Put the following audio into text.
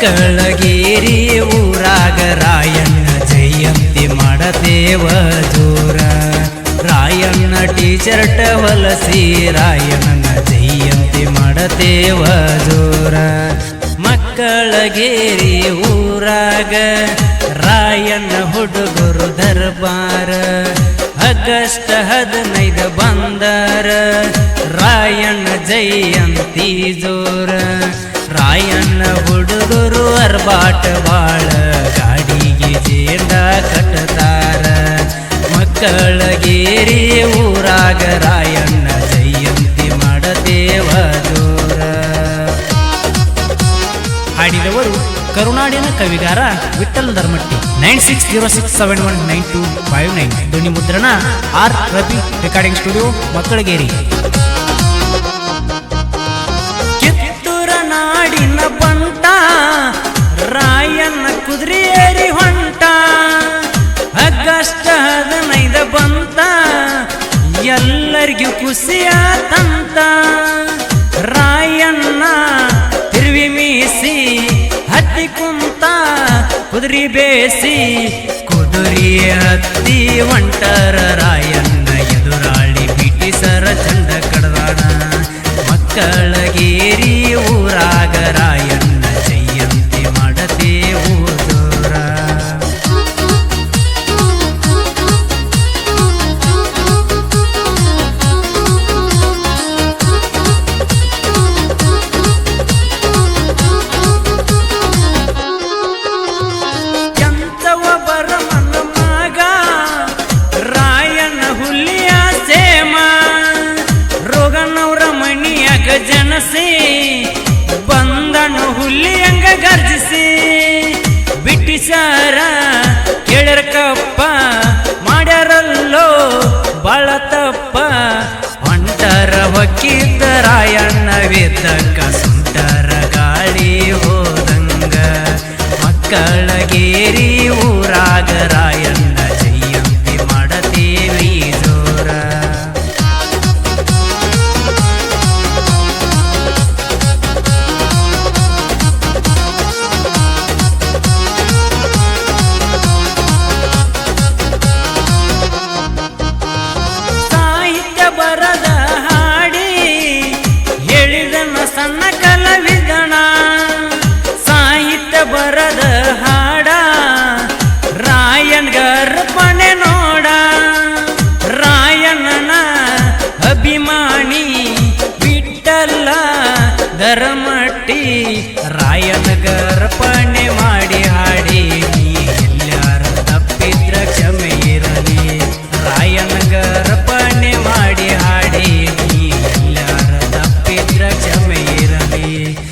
ಮಕ್ಕಳಗೇರಿ ಊರಾಗ ರಾಯಣ್ಣ ಜಯಂತಿ ಮಾಡತೇವ ಜೋರ. ರಾಯಣ್ಣ ಟೀಚರ್ಟ ಹೊಲಸಿ ರಾಯಣ್ಣನ ಜಯಂತಿ ಮಾಡತೇವ ಜೋರ. ಮಕ್ಕಳಗೇರಿ ಊರಾಗ ರಾಯಣ್ಣ ಹುಡುಗರು ದರ್ಬಾರ. ಆಗಸ್ಟ್ ಹದಿನೈದು ಬಂದರ ರಾಯಣ್ಣ ಜಯಂತಿ ಜೋರ. ರಾಯಣ್ಣ ಹುಡುಗರು ಅರ್ಬಾಟ ಬಾಳ ಗಾಡಿಗೆ ಜೇಂದ ಕಟ್ಟತಾರ. ಮಕ್ಕಳಗೇರಿ ಊರಾಗ ರಾಯಣ್ಣ ಜಯಂತಿ ಮಾಡದೇವದೂರ ಹಾಡಿದವರು ಕರುನಾಡಿನ ಕವಿಗಾರ Vitthal Dharmatti. Nine six zero six seven one nine two five nine. ಧ್ವನಿ ಮುದ್ರಣ R Ravi recording studio Makkalageri. ಖುಷಿಯಾತಂತ Rayanna ತಿರುವಿ ಮೀಸಿ ಹತ್ತಿ ಕುಂತ ಕುದುರಿ ಬೇಸಿ ಕುದುರಿ ಹತ್ತಿ ಒಂಟರ ರಾಯಣ್ಣ. ಜನಸಿ ಬಂದನು ಹುಲಿಯಂಗ ಗರ್ಜಿಸಿ. ಬಿಟ್ಟಿಸಾರ ಕೇಳರ ಮಾಡ್ಯಾರಲ್ಲೋ ಬಾಳ ತಪ್ಪ. ಹೊಂಟರ ಹೊಕ್ಕಿದ್ದ ರಾಯಣ್ಣ ವಿದ್ದಕ್ಕ ಸುಂಟರ ಗಾಳಿ ಹೋದಂಗ. ಮಕ್ಕಳಗೇರಿ ಊರಾಗ ರಾಯಣ್ಣ ಧರ್ಮಟ್ಟಿ ರಾಯನಗರ ಗರ್ಪಣೆ